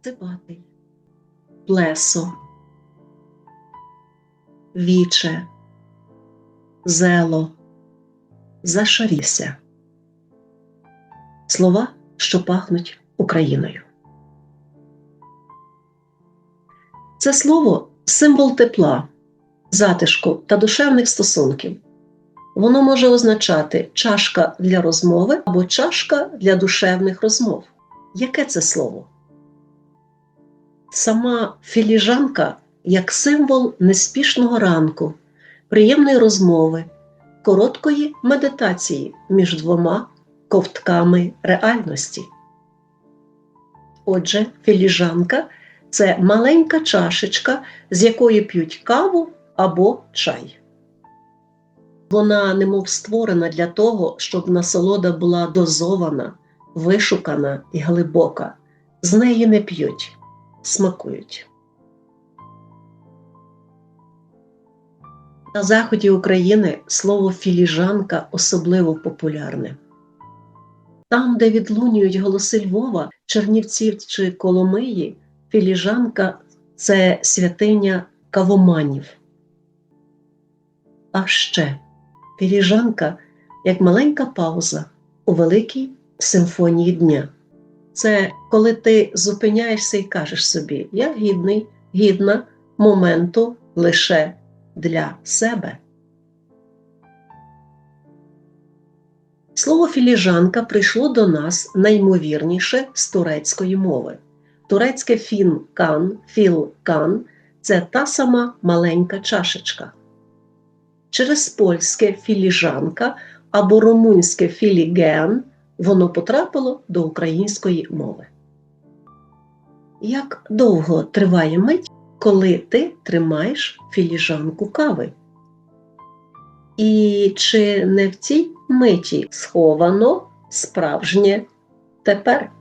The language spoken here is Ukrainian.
Цибатий, плесо, віче, зело, зашарівся. Слова, що пахнуть Україною. Це слово символ тепла, затишку та душевних стосунків. Воно може означати чашка для розмови або чашка для душевних розмов. Яке це слово? Сама філіжанка як символ неспішного ранку, приємної розмови, короткої медитації між двома ковтками реальності. Отже, філіжанка це маленька чашечка, з якої п'ють каву або чай. Вона немов створена для того, щоб насолода була дозована, вишукана і глибока. З неї не п'ють, смакують. На заході України слово філіжанка особливо популярне. Там, де відлунюють голоси Львова, Чернівців чи Коломиї, філіжанка це святиня кавоманів. А ще філіжанка як маленька пауза у великій симфонії дня. Це коли ти зупиняєшся і кажеш собі: Я гідний, гідна моменту лише для себе. Слово філіжанка прийшло до нас наймовірніше з турецької мови. Турецьке фін-кан, філ-кан це та сама маленька чашечка. Через польське філіжанка або румунське філіген воно потрапило до української мови. Як довго триває мить, коли ти тримаєш філіжанку кави? І чи не в цій миті сховано справжнє тепер?